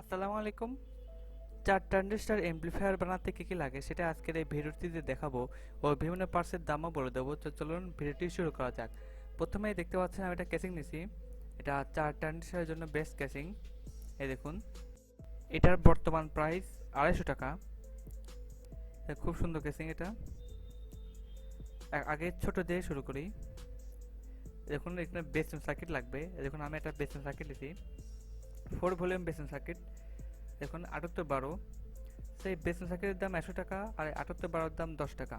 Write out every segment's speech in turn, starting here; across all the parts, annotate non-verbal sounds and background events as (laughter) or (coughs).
আসসালামু আলাইকুম। চার ট্রানজিস্টার এমপ্লিফায়ার বানাতে কী কী লাগে সেটা আজকের এই ভিডিওটিতে দেখাবো ও বিভিন্ন পার্টসের দামও বলে দেবো। তো চলুন ভিডিওটি শুরু করা যাক। প্রথমেই দেখতে পাচ্ছেন আমি এটা কেসিং নিছি। এটা চার ট্রানজিস্টারের জন্য বেস্ট কেসিং এই দেখুন। এটার বর্তমান প্রাইস আড়াইশো টাকা। খুব সুন্দর কেসিং এটা। আগে ছোট দিয়ে শুরু করি। দেখুন, এখানে বেসন সার্কিট লাগবে। দেখুন, আমি একটা বেসন সার্কিট নিছি। ফোর ভলিউম বেসন সার্কিট। দেখুন, আটাত্তর বারো। সেই বেসন সার্কিটের দাম একশো টাকা আর আটাত্তর বারোর দাম দশ টাকা।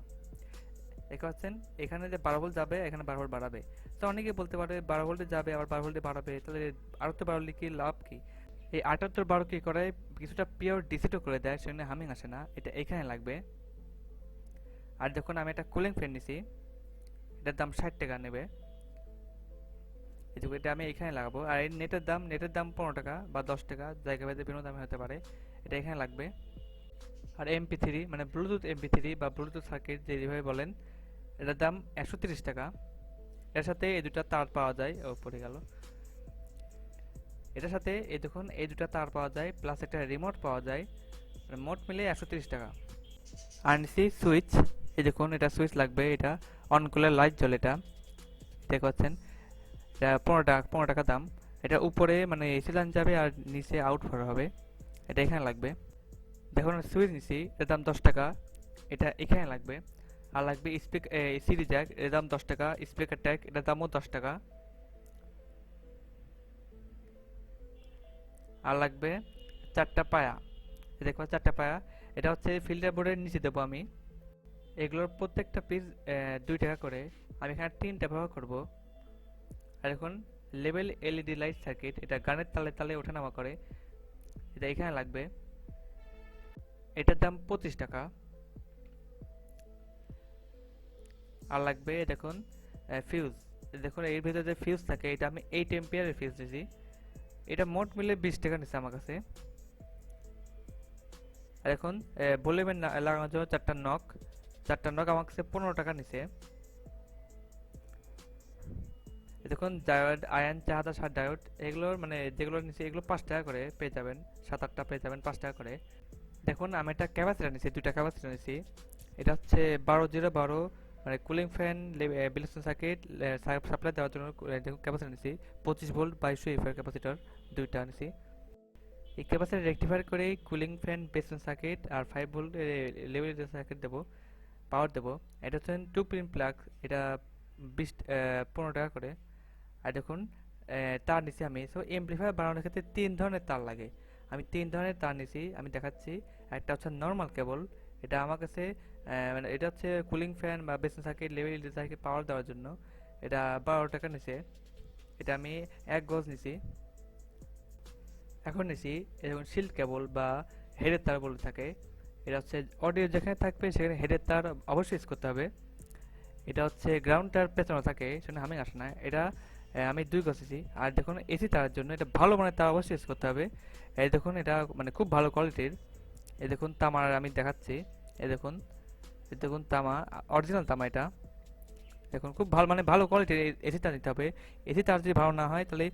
দেখতে পাচ্ছেন, এখানে যে বারো ভোল্ট যাবে, এখানে বারো ভোল্ট বাড়াবে। তো অনেকে বলতে পারে বারো ভোল্টে যাবে, আবার বারো ভোল্টে বাড়াবে। তাহলে আটাত্তর বারো কি লাভ কি? এই আটাত্তর বারো কি করে? কিছুটা পিওর ডিসিটও করে দেয় সেখানে হামিং আসে না। এটা এখানে লাগবে। আর দেখুন, আমি একটা কুলিং ফ্যান নিছি। এটার দাম ষাট টাকা নেবে। এটুকু এটা আমি এখানে লাগাবো। আর এই নেটের দাম নেটের দাম পনেরো টাকা বা দশ টাকা, জায়গা ভেদে বিভিন্ন দামে হতে পারে। এটা এখানে লাগবে। আর এমপি থ্রি মানে ব্লুটুথ এমপি থ্রি বা ব্লুটুথ সার্কিট যেভাবে বলেন, এটার দাম একশো তিরিশ টাকা। এর সাথে এই দুটা তার পাওয়া যায়। ও, পড়ে গেল। এটার সাথে এই দেখুন, এই দুটা তার পাওয়া যায় প্লাস একটা রিমোট পাওয়া যায়। মানে মোট মিলে একশো তিরিশ টাকা। আর সুইচ এই দেখুন, এটা সুইচ লাগবে, এটা অন করলে লাইট জ্বলে এটা। দেখতে পাচ্ছেন? এটা পনেরো টাকা পনেরো টাকা দাম। এটা উপরে মানে এসি লাইন যাবে আর নিচে আউট ফর হবে। এটা এখানে লাগবে। দেখুন সুইচ নিছি, এর দাম দশ টাকা। এটা এখানে লাগবে। আর লাগবে স্পিক সিডি জ্যাক এর দাম দশ টাকা। স্পিকার ট্যাগ এটার দামও দশ টাকা। আর লাগবে চারটা পায়া। দেখো চারটা পায়া। এটা হচ্ছে ফিল্টার বোর্ডের নিচে দেবো আমি। এগুলোর প্রত্যেকটা পিস দুই টাকা করে। আমি এখানে তিনটা ব্যবহার করব। আর এখন লেভেল এলইডি লাইট সার্কিট, এটা গানের তালে তালে ওঠানামা করে, এটা এখানে লাগবে। এটার দাম পঁচিশ টাকা। আর লাগবে দেখুন ফিউজ দেখুন, এর ভিতরে যে ফিউজ থাকে, এটা আমি এইট এম্পিয়ারের ফিউজ দিয়েছি এটা মোট মিলে বিশ টাকা নিচ্ছে আমার কাছে। আর এখন ভলিউমের লাগানোর জন্য চারটা নখ চারটা নখ আমার কাছে পনেরো টাকা নিছে। দেখুন ডায়োড, আয়ন চাহাদা সাত ডায়োড, এগুলোর মানে যেগুলো নিচে, এগুলো পাঁচ টাকা করে পেয়ে যাবেন, সাত, আটটা পেয়ে যাবেন, পাঁচ টাকা করে। দেখুন, আমি একটা ক্যাপাসিটার নিছি, দুইটা ক্যাপাসিটার নিছি। এটা হচ্ছে বারো জিরো বারো মানে কুলিং ফ্যান বিলেশন সার্কিট সাপ্লাই দেওয়ার জন্য দেখুন, ক্যাপাসিটার নিছি। পঁচিশ ভোল্ট বাইশশো এফের ক্যাপাসিটার, দুইটা নিছি। এই ক্যাপাসিটার রেক্টিফায়ার করে কুলিং ফ্যান বেসন সার্কিট আর ফাইভ ভোল্ট লেভেল সার্কিট দেবো পাওয়ার দেবো। এটা হচ্ছে টু পিন প্লাগ এটা বিশ পনেরো টাকা করে। আর দেখুন তার নিচে আমি সো এমপ্লিফায়ার বানানোর ক্ষেত্রে তিন ধরনের তার লাগে। আমি তিন ধরনের তার নিছি, আমি দেখাচ্ছি। একটা হচ্ছে নর্মাল কেবল এটা আমার কাছে মানে এটা হচ্ছে কুলিং ফ্যান বা বেসন সার্কিট লেভেল সার্কিট পাওয়ার দেওয়ার জন্য। এটা বারো টাকা নিছে। এটা আমি এক গজ নিছি। এখন নিছি এরকম শিল্ড কেবল বা হেডের তার বলে থাকে। এটা হচ্ছে অডিও যেখানে থাকবে, সেখানে হেডের তার অবশ্যই ইউজ করতে হবে। এটা হচ্ছে গ্রাউন্ড তার পেছনে থাকে সেখানে আমি আসে না। এটা আমি দুই গছেছি আর দেখুন এসি তার জন্য, এটা ভালো মানের তার অবশ্যই ইউজ করতে হবে। এই দেখুন, এটা মানে খুব ভালো কোয়ালিটির এই দেখুন, তামার আমি দেখাচ্ছি। এই দেখুন এই দেখুন তামা অরিজিনাল তামা এটা। দেখুন, খুব ভালো মানে ভালো কোয়ালিটির এসি তার নিতে হবে। এসি তার যদি ভালো না হয়, তাহলে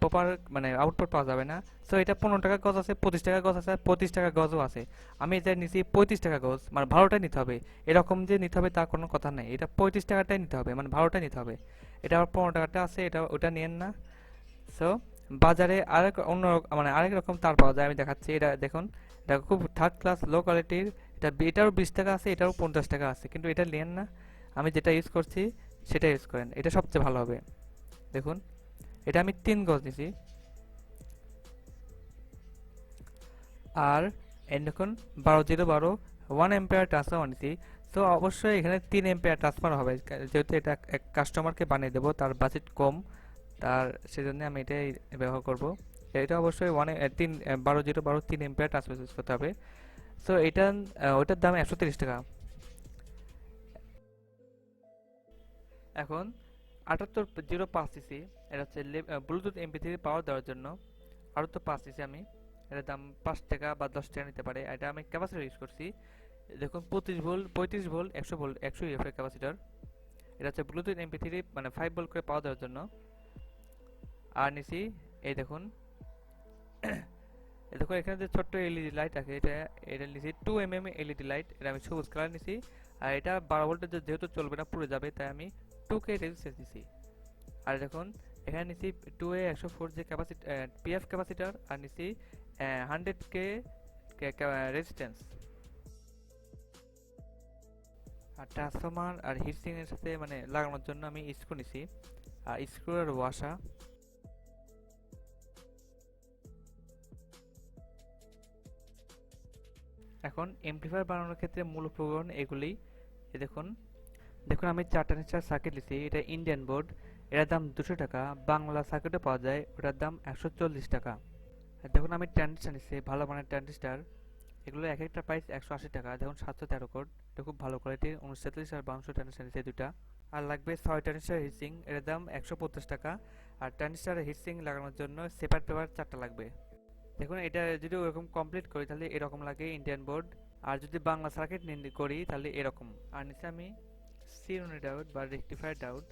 প্রপার মানে আউটপুট পাওয়া যাবে না। সো এটা পনেরো টাকা গজ আছে, পঁচিশ টাকা গজ আছে, পঁচিশ টাকা গজও আছে। আমি এটা নিচ্ছি পঁয়ত্রিশ টাকা গজ মানে ভালোটাই নিতে হবে। এরকম যে নিতে হবে তার কোনো কথা নেই। এটা পঁয়ত্রিশ টাকাটাই নিতে হবে মানে ভালোটাই নিতে হবে। এটা আবার পনেরো টাকাটা আছে এটা ওটা নেন না। সো বাজারে আরেক অন্য মানে আরেক রকম তার পাওয়া যায়, আমি দেখাচ্ছি। এটা দেখুন, এটা খুব থার্ড ক্লাস লো কোয়ালিটির এটা এটারও বিশ টাকা আছে, এটারও পঞ্চাশ টাকা আছে, কিন্তু এটা নেন না। আমি যেটা ইউজ করছি, সেটা ইউজ করেন। এটা সবচেয়ে ভালো হবে। দেখুন, এটা আমি তিন গজ নিছি। আর এই দেখুন, বারো জিরো বারো ওয়ান এম্পেয়ার ট্রান্সফার নিছি। তো অবশ্যই এখানে তিন এম্পেয়ার ট্রান্সফার হবে। যেহেতু এটা এক কাস্টমারকে বানিয়ে দেবো, তার বাজেট কম, তার সেজন্য আমি এটাই ব্যবহার করব। এটা অবশ্যই ওয়ান তিন, বারো জিরো বারো তিন এম্পেয়ার ট্রান্সফার ইউজ করতে হবে। সো এটা ওইটার দাম একশো তিরিশ টাকা। এখন আটাত্তর জিরো পাঁচ সিসি এটা হচ্ছে ব্লুটুথ এমপি থ্রি পাওয়ার দেওয়ার জন্য। তো পাঁচ সিসি আমি, এটার দাম পাঁচ টাকা বা দশ টাকা নিতে পারে। এটা আমি ক্যাপাসিটি ইউজ করছি। দেখুন পঁচিশ ভোল্ট পঁয়ত্রিশ ভোল্ট একশো ভোল্ট একশো ইএফ এর ক্যাপাসিটার এটা হচ্ছে ব্লুটুথ এমপি থ্রি মানে ফাইভ ভোল্ট করে পাওয়ার দেওয়ার জন্য। আর নিছি এই দেখুন। (coughs) এ দেখো এখানে যে ছোট্ট এলইডি লাইট আছে, এটা এটা নিছি two M M LED light এটা আমি সবুজ কালার নিছি। আর এটা বারো ভোল্টের যেহেতু চলবে না পুরো যাবে, তাই আমি টু কে রেজিস্ট্যান্স নিছি। আর দেখুন, এখানে নিছি টু এ একশো ফোর যে ক্যাপাসিটি পিএফ ক্যাপাসিটার আর নিছি হান্ড্রেড কে রেজিস্ট্যান্স আর ট্রান্সফরমার আর হিটসিং এর সাথে মানে লাগানোর জন্য আমি স্ক্রু নিছি। আর স্ক্রু আর ওয়াশা এখন এমপ্লিফায়ার বানানোর ক্ষেত্রে মূল উপকরণ এগুলি। দেখুন। দেখুন আমি চারটা নিচার সার্কিট নিছি, এটা ইন্ডিয়ান বোর্ড এটার দাম দুশো টাকা, বাংলা সার্কিটে পাওয়া যায়, ওটার দাম একশো চল্লিশ টাকা। আর দেখুন আমি ট্রানজিস্টার নিচ্ছি ভালো মানের ট্রানজিস্টার এগুলো এক একটা প্রাইস একশো আশি টাকা। দেখুন, সাতশো তেরো কোড এটা খুব ভালো কোয়ালিটির উনচল্লিশ আর বাউন্নশো ট্রানজিস্টার নিচ্ছে দুটা আর লাগবে ছয় ট্রানজিস্টার হিটসিং এর দাম একশো পঞ্চাশ টাকা। আর ট্রানজিস্টার হিটসিং লাগানোর জন্য সেপার পেপার চারটা লাগবে। দেখুন, এটা যদি ওরকম কমপ্লিট করি, তাহলে এরকম লাগে ইন্ডিয়ান বোর্ড আর যদি বাংলা সার্কিট করি, তাহলে এরকম। আর নিচে আমি সিরোনি ডাউট বা রেকটিফায়ার ডাউট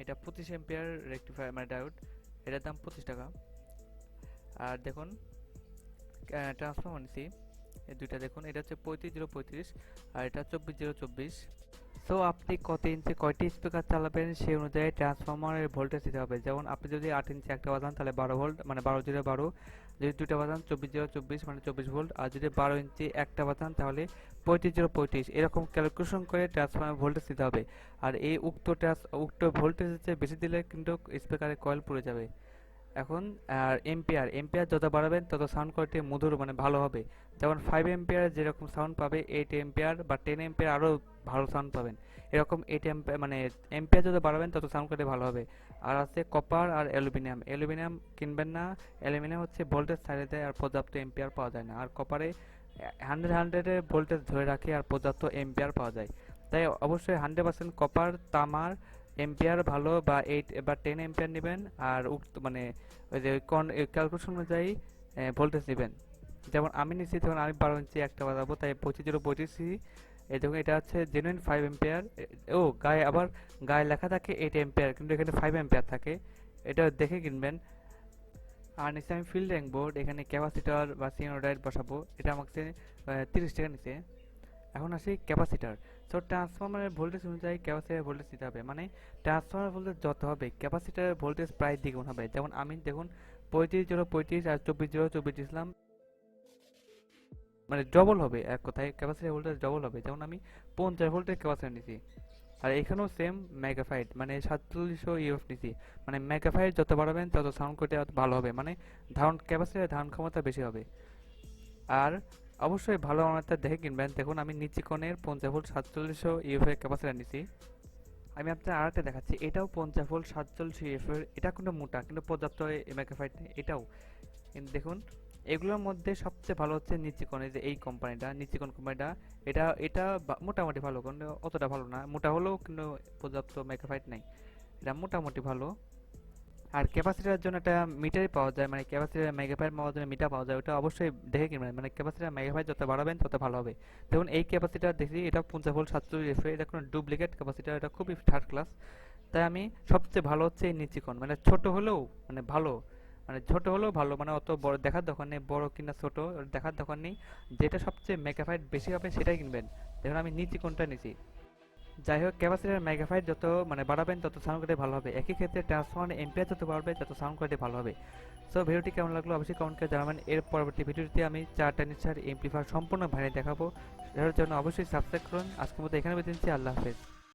এটা পঁচিশ এম্পিয়ার রেকটিফায়ার মানে ডাউট এটার দাম পঁচিশ টাকা। আর দেখুন ট্রান্সফর্মার নিছি। এই দুইটা দেখুন, এটা হচ্ছে পঁয়ত্রিশ জিরো পঁয়ত্রিশ আর এটা চব্বিশ জিরো চব্বিশ। সো আপনি কত ইঞ্চি, কয়টি স্পিকার চালাবেন সেই অনুযায়ী ট্রান্সফর্মারের ভোল্টেজ দিতে হবে। যেমন আপনি যদি আট ইঞ্চি একটা বাজান, তাহলে বারো ভোল্ট মানে বারো জিরো বারো। যদি দুইটা বাজান, চব্বিশ জিরো চব্বিশ মানে চব্বিশ ভোল্ট আর যদি বারো ইঞ্চি একটা বাজান, তাহলে পঁয়ত্রিশ জিরো পঁয়ত্রিশ। এরকম ক্যালকুলেশন করে ট্রান্সফর্মার ভোল্টেজ দিতে হবে। আর এই উক্ত ট্রান্স উক্ত ভোল্টেজের চেয়ে বেশি দিলে কিন্তু স্পিকারের কয়েল পুড়ে যাবে। এখন, আর এম্পিয়ার এম্পিয়ার যত বাড়াবেন, তত সাউন্ড কোয়ালিটি মধুর মানে ভালো হবে। যেমন ফাইভ এম্পিয়ার যেরকম সাউন্ড পাবে এইট এম্পিয়ার বা টেন এম্পিয়ার আরও ভালো সাউন্ড পাবেন। এরকম এইট এম্পিয়ার মানে এম্পিয়ার যত বাড়াবেন, তত সাউন্ড কোয়ালিটি ভালো হবে। আর আছে কপার আর অ্যালুমিনিয়াম অ্যালুমিনিয়াম কিনবেন না অ্যালুমিনিয়াম হচ্ছে ভোল্টেজ ছাড়ে দেয় আর পর্যাপ্ত এম্পিয়ার পাওয়া যায় না। আর কপারে হান্ড্রেড হান্ড্রেডে ভোল্টেজ ধরে রাখে আর পর্যাপ্ত এম্পিয়ার পাওয়া যায়। তাই অবশ্যই হান্ড্রেড পার্সেন্ট কপার তামার এম্পিয়ার ভালো বা এইট বা টেন এম্পিয়ার নেবেন, আর উক্ত মানে ওই যে কন ক্যালকুলেশন অনুযায়ী ভোল্টেজ নেবেন। যেমন আমি নিচ্ছি তখন আমি বারো ইঞ্চি একটা বাজাবো, তাই পঁচিশ জিরো পঁচিশ এই দেখুন এটা হচ্ছে জেনুইন ফাইভ এম্পিয়ার ও, গায়ে আবার গায়ে লেখা থাকে এইট এম্পিয়ার কিন্তু এখানে ফাইভ এম্পিয়ার থাকে। এটা দেখে কিনবেন। আর নিচে আমি ফিল্ড র্যাঙ্ক বোর্ড এখানে ক্যাপাসিটার বা সিনোডাইট বসাবো, এটা আমাকে তিরিশ টাকা নিচে এখন আসি ক্যাপাসিটার। সো ট্রান্সফরমারের ভোল্টেজ অনুযায়ী ক্যাপাসিটার ভোল্টেজ দিতে হবে। মানে ট্রান্সফরমার ভোল্টেজ যত হবে, ক্যাপাসিটারের ভোল্টেজ প্রায় দ্বিগুণ হবে। যেমন, আমি দেখুন পঁয়ত্রিশ জিরো, পঁয়ত্রিশ আর চব্বিশ জিরো, চব্বিশ দিয়েছিলাম মানে ডবল হবে এক কথায়। ক্যাপাসিটার ভোল্টেজ ডবল হবে। যেমন, আমি পঞ্চাশ ভোল্টের ক্যাপাসিটার নিছি। আর এখানেও সেম মেগাফাইট মানে সাতচল্লিশশো ইউএফ নিছি। মানে মেগাফাইট যত বাড়াবেন, তত সাউন্ড কোয়ালিটি ভালো হবে। মানে ধারণ ক্যাপাসিটার ধারণ ক্ষমতা বেশি হবে। আর অবশ্যই ভালো আমারটা দেখে কিনবেন। দেখুন, আমি নিচে কোণের পঞ্চাশ ভোল্ট সাতচল্লিশশো ইউএফের ক্যাপাসিটার নিছি আমি আপনার আরেকটা দেখাচ্ছি। এটাও পঞ্চাশ ভোল্ট সাতচল্লিশ ইউএফের এটা কিন্তু মোটা, কিন্তু পর্যাপ্ত মেগাফাইট নেই, এটাও। দেখুন, এগুলোর মধ্যে সবচেয়ে ভালো হচ্ছে নিচিকন যে এই কোম্পানিটা নিচিকন কোম্পানিটা এটা এটা মোটামুটি ভালো, কিন্তু অতটা ভালো না। মোটা হলেও কিন্তু পর্যাপ্ত মেগাফাইট নেই। এটা মোটামুটি ভালো। আর ক্যাপাসিটার জন্য একটা মিটারই পাওয়া যায় মানে ক্যাপাসিটার মেগাফাইট পাওয়ার জন্য মিটার পাওয়া যায়, ওটা অবশ্যই দেখে কিনবেন। মানে ক্যাপাসিটার মেগাফাইট যত বাড়াবেন, তত ভালো হবে। দেখুন, এই ক্যাপাসিটার দেখি, এটা পঞ্চাশ ভোল্ট সাতচল্লিশ এফ এটা কোনো ডুপ্লিকেট ক্যাপাসিটার এটা খুবই থার্ড ক্লাস তাই আমি সবচেয়ে ভালো হচ্ছে এই নিচিকন মানে ছোট হলেও মানে ভালো। মানে ছোট হলেও ভালো মানে অত বড় দেখার দরকার নেই, বড় কিনা ছোট, দেখার দরকার নেই। যেটা সবচেয়ে মেগাফাইট বেশি হবে, সেটাই কিনবেন। দেখুন, আমি নিচি কোনটা নিছি। যাই হোক ক্যাপাসিটার মেগাফাইট যত মানে বাড়াবেন, তত সাউন্ড কোয়ালিটি ভালো হবে। একই ক্ষেত্রে ট্রান্সফর্মার এমপিআর যত বাড়বে, তত সাউন্ড কোয়ালিটি ভালো হবে। সো ভিডিওটি কেমন লাগল অবশ্যই কমেন্ট করে জানাবেন। এর পরবর্তী ভিডিওতে আমি চার টেনিসার এমপ্লিফায়ার সম্পূর্ণ ভাড়িয়ে দেখাবো। এর জন্য অবশ্যই সাবস্ক্রাইব করুন। আজকের মতো এখানে বেঁচে আল্লাহ হাফেজ।